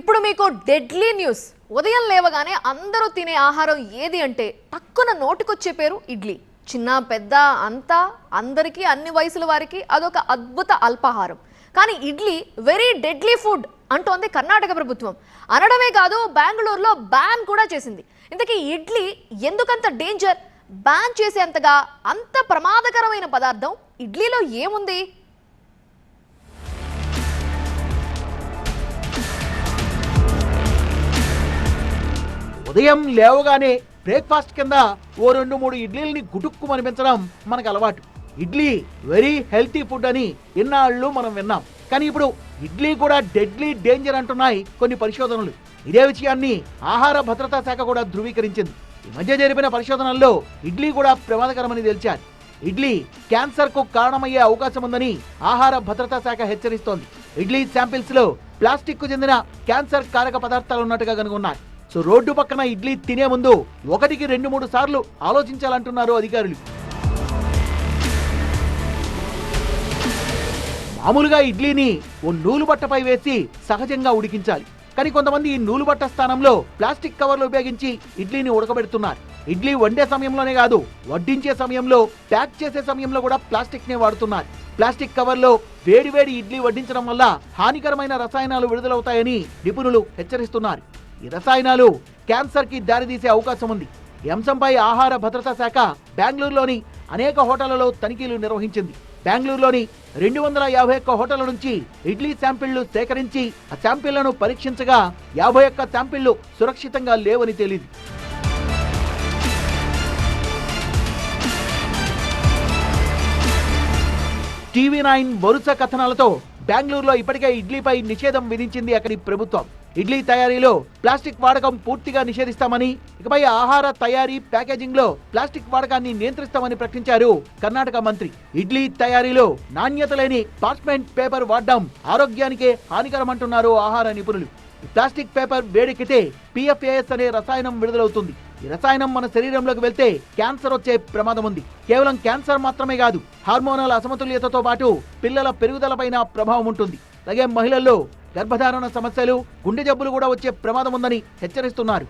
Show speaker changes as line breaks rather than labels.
ఇప్పుడు మీకు deadly news ఉదయం లేవగానే అందరూ తినే ఆహారం ఏది అంటే తక్కువ నోటికొచ్చే పేరు ఇడ్లీ. చిన్న పెద్ద అంతా అందరికీ అన్ని వయసుల వారికి అదొక అద్భుత అల్పాహారం. కానీ ఇడ్లీ వెరీ డెడ్లీ ఫుడ్ అంటోంది కర్ణాటక ప్రభుత్వం. అనడమే కాదు బెంగళూరులో బ్యాన్ కూడా చేసింది. ఇంతకీ ఇడ్లీ ఎందుకంత డేంజర్ బ్యాన్ చేసేంతగా అంత ప్రమాదకరమైన పదార్థం ఇడ్లీలో ఏముంది?
ఉదయం లేవగానే బ్రేక్ఫాస్ట్ కింద ఓ రెండు మూడు ఇడ్లీలని గుటుక్కు అనిపించడం మనకు అలవాటు. ఇడ్లీ వెరీ హెల్తీ ఫుడ్ అని ఇన్నాళ్ళు మనం విన్నాం. కానీ ఇప్పుడు ఇడ్లీ కూడా డెడ్లీ డేంజర్ అంటున్నాయి కొన్ని పరిశోధనలు. ఇదే విషయాన్ని ఆహార భద్రతా శాఖ కూడా ధృవీకరించింది. ఈ మధ్య జరిపిన పరిశోధనల్లో ఇడ్లీ కూడా ప్రమాదకరమని తెలిచారు. ఇడ్లీ క్యాన్సర్కు కారణమయ్యే అవకాశం ఉందని ఆహార భద్రతా శాఖ హెచ్చరిస్తోంది. ఇడ్లీ శాంపిల్స్లో ప్లాస్టిక్కు చెందిన క్యాన్సర్ కారక పదార్థాలు ఉన్నట్టుగా కనుగొన్నారు. సో రోడ్డు పక్కన ఇడ్లీ తినే ముందు ఒకటికి రెండు మూడు సార్లు ఆలోచించాలంటున్నారు అధికారులు. మామూలుగా ఇడ్లీని ఓ నూలు బట్టపై వేసి సహజంగా ఉడికించాలి. కానీ కొంతమంది ఈ నూలు బట్ట స్థానంలో ప్లాస్టిక్ కవర్లు ఉపయోగించి ఇడ్లీని ఉడకబెడుతున్నారు. ఇడ్లీ వండే సమయంలోనే కాదు వడ్డించే సమయంలో ప్యాక్ చేసే సమయంలో కూడా ప్లాస్టిక్ నే వాడుతున్నారు. ప్లాస్టిక్ కవర్లో వేడి వేడి ఇడ్లీ వడ్డించడం వల్ల హానికరమైన రసాయనాలు విడుదలవుతాయని నిపుణులు హెచ్చరిస్తున్నారు. ఈ రసాయనాలు క్యాన్సర్కి దారితీసే అవకాశం ఉంది. ఈ అంశంపై ఆహార భద్రతా శాఖ బెంగళూరులోని అనేక హోటళ్ళలో తనిఖీలు నిర్వహించింది. బెంగళూరులోని రెండు వందల యాభై ఒక్క హోటళ్ళ నుంచి ఇడ్లీ శాంపిళ్ళు సేకరించి ఆ శాంపిళ్ళను పరీక్షించగా యాభై ఒక్క శాంపిళ్ళు సురక్షితంగా లేవని తేలింది. టీవీ నైన్ వరుస కథనాలతో బెంగళూరులో ఇప్పటికే ఇడ్లీపై నిషేధం విధించింది అక్కడి ప్రభుత్వం. ఇడ్లీ తయారీలో ప్లాస్టిక్ వాడకం పూర్తిగా నిషేధిస్తామని ఇకపై ఆహార తయారీ ప్యాకేజింగ్లో ప్లాస్టిక్ వాడకాన్ని నియంత్రిస్తామని ప్రకటించారు కర్ణాటక మంత్రి. ఇడ్లీ తయారీలో నాణ్యత లేని పార్చ్మెంట్ పేపర్ వాడడం ఆరోగ్యానికే హానికరమంటున్నారు ఆహార నిపుణులు. ప్లాస్టిక్ పేపర్ వేడెక్కితే పిఎఫ్ఏఎస్ అనే రసాయనం విడుదలవుతుంది. ఈ రసాయనం మన శరీరంలోకి వెళ్తే క్యాన్సర్ వచ్చే ప్రమాదం ఉంది. కేవలం క్యాన్సర్ మాత్రమే కాదు హార్మోనల్ అసమతుల్యతతో పాటు పిల్లల పెరుగుదలపైన ప్రభావం ఉంటుంది. అలాగే మహిళల్లో గర్భధారణ సమస్యలు గుండె జబ్బులు కూడా వచ్చే ప్రమాదం ఉందని హెచ్చరిస్తున్నారు.